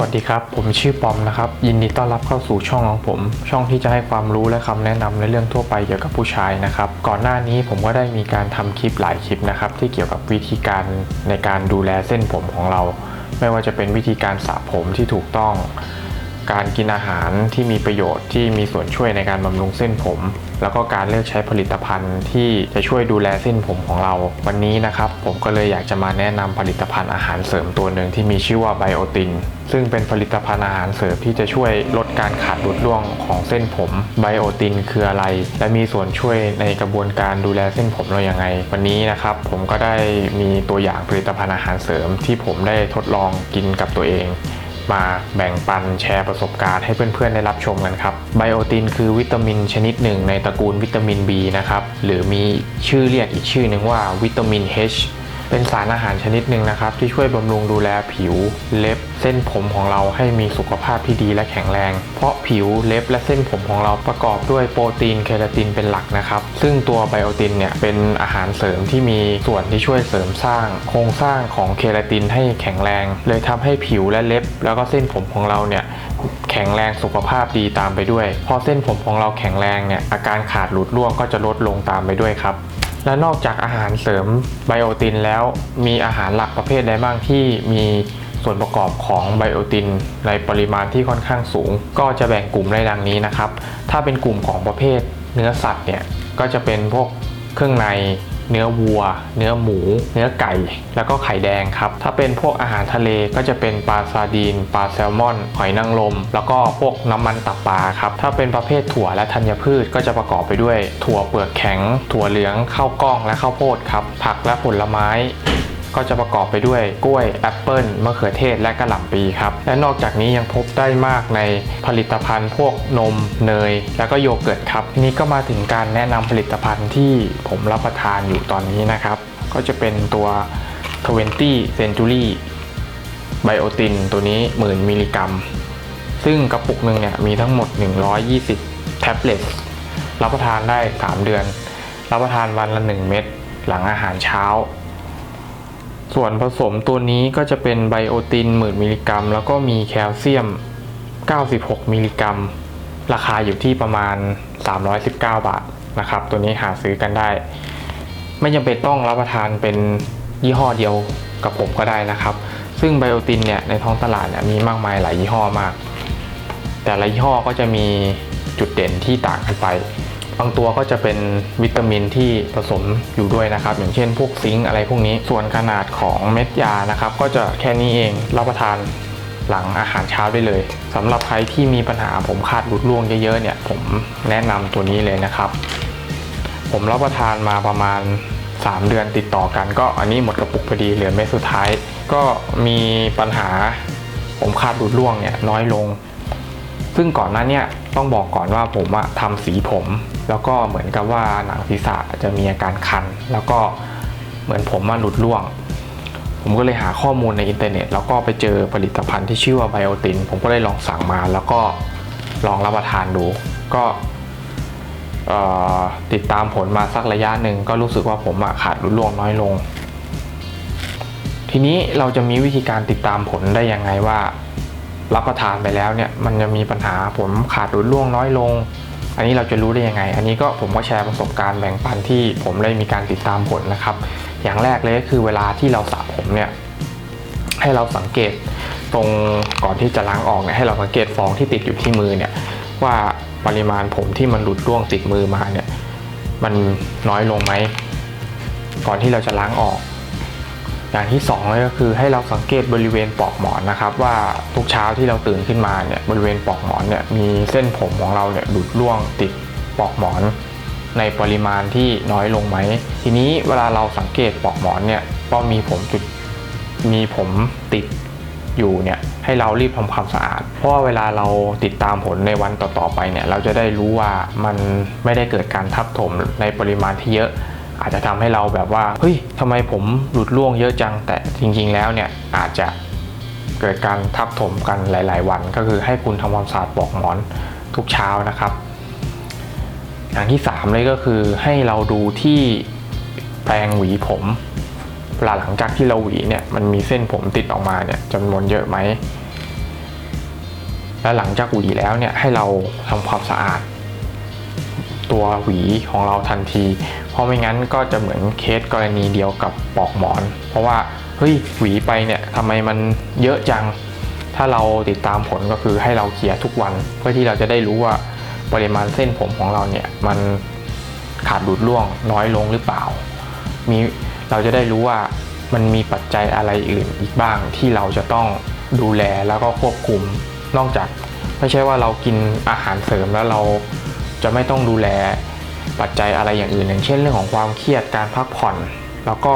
วัสดีครับ ผมชื่อปอมนะครับ ยินดีต้อนรับเข้าสู่ช่องของผม ช่องที่จะให้ความรู้และคำแนะนำในเรื่องทั่วไปเกี่ยวกับผู้ชายนะครับ ก่อนหน้านี้ผมก็ได้มีการทำคลิปหลายคลิปนะครับ ที่เกี่ยวกับวิธีการในการดูแลเส้นผมของเรา ไม่ว่าจะเป็นวิธีการสระผมที่ถูกต้อง การกินอาหารที่มีประโยชน์ที่มีส่วนช่วยในการบำรุงเส้นผม แล้วก็การเลือกใช้ผลิตภัณฑ์ที่จะช่วยดูแลเส้นผมของเรา วันนี้นะครับผมก็เลยอยากจะมาแนะนำผลิตภัณฑ์อาหารเสริมตัวหนึ่งที่มีชื่อว่าไบโอตินซึ่งเป็นผลิตภัณฑ์อาหารเสริมที่จะช่วยลดการขาดหลุดร่วงของเส้นผมไบโอตินคืออะไร และมีส่วนช่วยในกระบวนการดูแลเส้นผมเราอยังไง วันนี้นะครับผมก็ได้มีตัวอย่างผลิตภัณฑ์อาหารเสริมที่ผมได้ทดลองกินกับตัวเอง มาแบ่งปันแชร์ประสบการณ์ให้เพื่อนๆได้รับชมกันครับไบโอตินคือวิตามินชนิดหนึ่งในตระกูลวิตามิน B นะครับหรือมีชื่อเรียกอีกชื่อหนึ่งว่าวิตามิน H เป็นสารอาหารชนิดหนึ่งนะครับที่ช่วยบำรุงดูแลผิวเล็บ เส้นผมของเราให้มีสุขภาพที่ดีและแข็งแรง เพราะผิวเล็บและเส้นผมของเราประกอบด้วยโปรตีนเคราตินเป็นหลักนะครับซึ่งตัวไบโอตินเนี่ยเป็นอาหารเสริมที่มีส่วนที่ช่วยเสริมสร้าง โครงสร้างของเคราตินให้แข็งแรง เลยทำให้ผิวและเล็บ แล้วก็เส้นผมของเราเนี่ยแข็งแรงสุขภาพดีตามไปด้วย พอเส้นผมของเราแข็งแรงเนี่ยอาการขาดหลุดร่วงก็จะลดลงตามไปด้วยครับ และนอกจากอาหารเสริมไบโอตินแล้วมีอาหารหลักประเภทใดบ้างที่มีส่วนประกอบของไบโอตินในปริมาณที่ค่อนข้างสูง ก็จะแบ่งกลุ่มได้ดังนี้นะครับ ถ้าเป็นกลุ่มของประเภทเนื้อสัตว์เนี่ยก็จะเป็นพวกเครื่องใน เนื้อวัว เนื้อหมู เนื้อไก่ แล้วก็ไข่แดงครับ ถ้าเป็นพวกอาหารทะเลก็จะเป็นปลาซาดีน ปลาแซลมอน หอยนางรม แล้วก็พวกน้ำมันตับปลาครับ ถ้าเป็นประเภทถั่วและธัญพืชก็จะประกอบไปด้วย ถั่วเปลือกแข็ง ถั่วเหลือง ข้าวกล้อง และข้าวโพดครับ ผักและผลไม้ ก็จะประกอบไปด้วยกล้วยแอปเปิลมะเขือเทศและกระหล่ำปีครับและนอกจากนี้ยังพบได้มากในผลิตภัณฑ์พวกนมเนย แล้วก็โยเกิร์ตครับทีนี้ก็มาถึงการแนะนำผลิตภัณฑ์ที่ผมรับประทานอยู่ตอนนี้นะครับ ก็จะเป็นตัว 20 Century ไบโอตินตัวนี้หมื่นมิลลิกรัม ซึ่งกระปุกหนึ่งเนี่ยมีทั้งหมด 120 แท็บเล็ตรับประทานได้ 3 เดือน รับประทานวันละ 1 เม็ดหลังอาหารเช้า ส่วนผสมตัวนี้ก็จะเป็นไบโอตินหมื่นมิลลิกรัม แล้วก็มีแคลเซียม 96 มิลลิกรัม ราคาอยู่ที่ประมาณ 319 บาทนะครับ ตัวนี้หาซื้อกันได้ ไม่จำเป็นต้องรับประทานเป็นยี่ห้อเดียวกับผมก็ได้นะครับ ซึ่งไบโอตินเนี่ยในท้องตลาดเนี่ยมีมากมายหลายยี่ห้อมาก แต่ละยี่ห้อก็จะมีจุดเด่นที่ต่างกันไป บางตัวก็จะเป็นวิตามินที่ผสมอยู่ด้วยนะครับ อย่างเช่นพวกซิงค์อะไรพวกนี้ ส่วนขนาดของเม็ดยานะครับ ก็จะแค่นี้เองรับประทานหลังอาหารเช้าได้เลยสำหรับใครที่มีปัญหาผมขาดหลุดร่วงเยอะๆเนี่ย ผมแนะนำตัวนี้เลยนะครับ ผมรับประทานมาประมาณ 3 เดือนติดต่อกัน ก็อันนี้หมดกระปุกพอดีเหลือเม็ดสุดท้าย ก็มีปัญหาผมขาดหลุดร่วงเนี่ยน้อยลง ซึ่งก่อนหน้าเนี้ต้องบอกก่อนว่าผมอะทำสีผม แล้วก็เหมือนกับว่าหนังศีรษะจะมีอาการคัน แล้วก็เหมือนผมมาหลุดร่วง ผมก็เลยหาข้อมูลในอินเทอร์เน็ต แล้วก็ไปเจอผลิตภัณฑ์ที่ชื่อว่าไบโอติน ผมก็เลยลองสั่งมา แล้วก็ลองรับประทานดู ก็ติดตามผลมาสักระยะหนึ่งก็รู้สึกว่าผมอะขาดหลุดร่วงน้อยลง ทีนี้เราจะมีวิธีการติดตามผลได้ยังไงว่า รับประทานไปแล้วเนี่ยมันจะมีปัญหาผมขาดหลุดร่วงน้อยลง อันนี้เราจะรู้ได้ยังไง อันนี้ก็ผมก็แชร์ประสบการณ์แบ่งปันที่ผมได้มีการติดตามผลนะครับ อย่างแรกเลยก็คือเวลาที่เราสระผมเนี่ยให้เราสังเกตตรงก่อนที่จะล้างออกเนี่ยให้เราสังเกตฟองที่ติดอยู่ที่มือเนี่ยว่าปริมาณผมที่มันหลุดร่วงติดมือมาเนี่ยมันน้อยลงไหมก่อนที่เราจะล้างออก อย่างที่สองเลยก็คือให้เราสังเกตบริเวณปลอกหมอนนะครับว่าทุกเช้าที่เราตื่นขึ้นมาเนี่ยบริเวณปลอกหมอนเนี่ยมีเส้นผมของเราเนี่ยหลุดร่วงติดปลอกหมอน ในปริมาณที่น้อยลงไหมทีนี้เวลาเราสังเกตปลอกหมอนเนี่ยว่ามีผมจุดมีผมติดอยู่เนี่ยให้เรารีบทำความสะอาด เพราะว่าเวลาเราติดตามผลในวันต่อๆไปเนี่ยเราจะได้รู้ว่ามันไม่ได้เกิดการทับถมในปริมาณที่เยอะ อาจจะทำให้เราแบบว่าเฮ้ยทำไมผมหลุดร่วงเยอะจังแต่จริง ๆ แล้วเนี่ยอาจจะเกิดการทับถมกันหลาย ๆ วัน ก็คือให้คุณทำความสะอาดปลอกหมอนทุกเช้านะครับ อย่างที่3เลยก็คือให้เราดูที่แปรงหวีผมเวลาหลังจากที่เราหวีเนี่ยมันมีเส้นผมติดออกมาเนี่ยจำนวนเยอะไหม และหลังจากหวีแล้วเนี่ยให้เราทำความสะอาด ตัวหวีของเราทันที เพราะไม่งั้นก็จะเหมือนเคสกรณีเดียวกับปอกหมอน เพราะว่าเฮ้ยหวีไปเนี่ยทำไมมันเยอะจัง ถ้าเราติดตามผลก็คือให้เราเคลียร์ทุกวัน เพื่อที่เราจะได้รู้ว่าปริมาณเส้นผมของเราเนี่ยมันขาดหลุดร่วงน้อยลงหรือเปล่า มีเราจะได้รู้ว่ามันมีปัจจัยอะไรอื่นอีกบ้างที่เราจะต้องดูแลแล้วก็ควบคุม นอกจากไม่ใช่ว่าเรากินอาหารเสริมแล้วเรา จะไม่ต้องดูแลปัจจัยอะไรอย่างอื่น อย่างเช่นเรื่องของความเครียดการพักผ่อน แล้วก็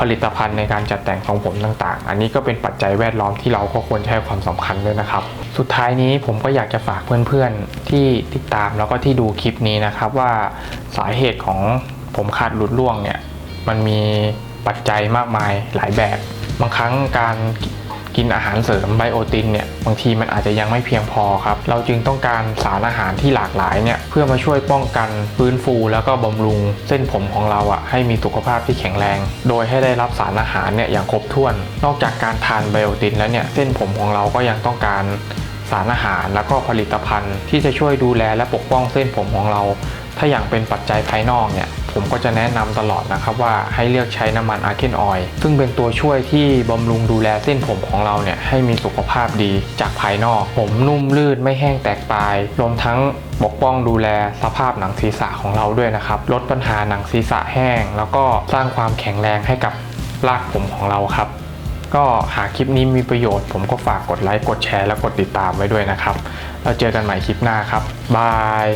ผลิตภัณฑ์ในการจัดแต่งทรงผมต่างๆ อันนี้ก็เป็นปัจจัยแวดล้อมที่เราก็ควรให้ความสำคัญด้วยนะครับ สุดท้ายนี้ผมก็อยากจะฝากเพื่อนๆที่ติดตามแล้วก็ที่ดูคลิปนี้นะครับว่าสาเหตุของผมขาดหลุดร่วงเนี่ยมันมีปัจจัยมากมายหลายแบบ บางครั้งการ กินอาหารเสริมไบโอตินเนี่ยบางทีมันอาจจะยังไม่เพียงพอครับ เราจึงต้องการสารอาหารที่หลากหลายเนี่ยเพื่อมาช่วยป้องกันฟื้นฟู แล้วก็บำรุงเส้นผมของเราอะ่ะให้มีสุขภาพที่แข็งแรง โดยให้ได้รับสารอาหารเนี่ยอย่างครบถ้วน นอกจากการทานไบโอตินแล้วเนี่ยเส้นผมของเราก็ยังต้องการสารอาหาร แล้วก็ผลิตภัณฑ์ที่จะช่วยดูแลและปกป้องเส้นผมของเรา ถ้าอย่างเป็นปัจจัยภายนอกเนี่ยผมก็จะแนะนำตลอดนะครับว่าให้เลือกใช้น้ำมันอาร์เคนออยล์ซึ่งเป็นตัวช่วยที่บำรุงดูแลเส้นผมของเราเนี่ยให้มีสุขภาพดีจากภายนอก ผมนุ่มลื่นไม่แห้งแตกปลายรวมทั้งปกป้องดูแลสภาพหนังศีรษะของเราด้วยนะครับ ลดปัญหาหนังศีรษะแห้ง แล้วก็สร้างความแข็งแรงให้กับรากผมของเราครับ ก็หากคลิปนี้มีประโยชน์ ผมก็ฝากกดไลค์กดแชร์และกดติดตามไว้ด้วยนะครับเราเจอกันใหม่คลิปหน้าครับบาย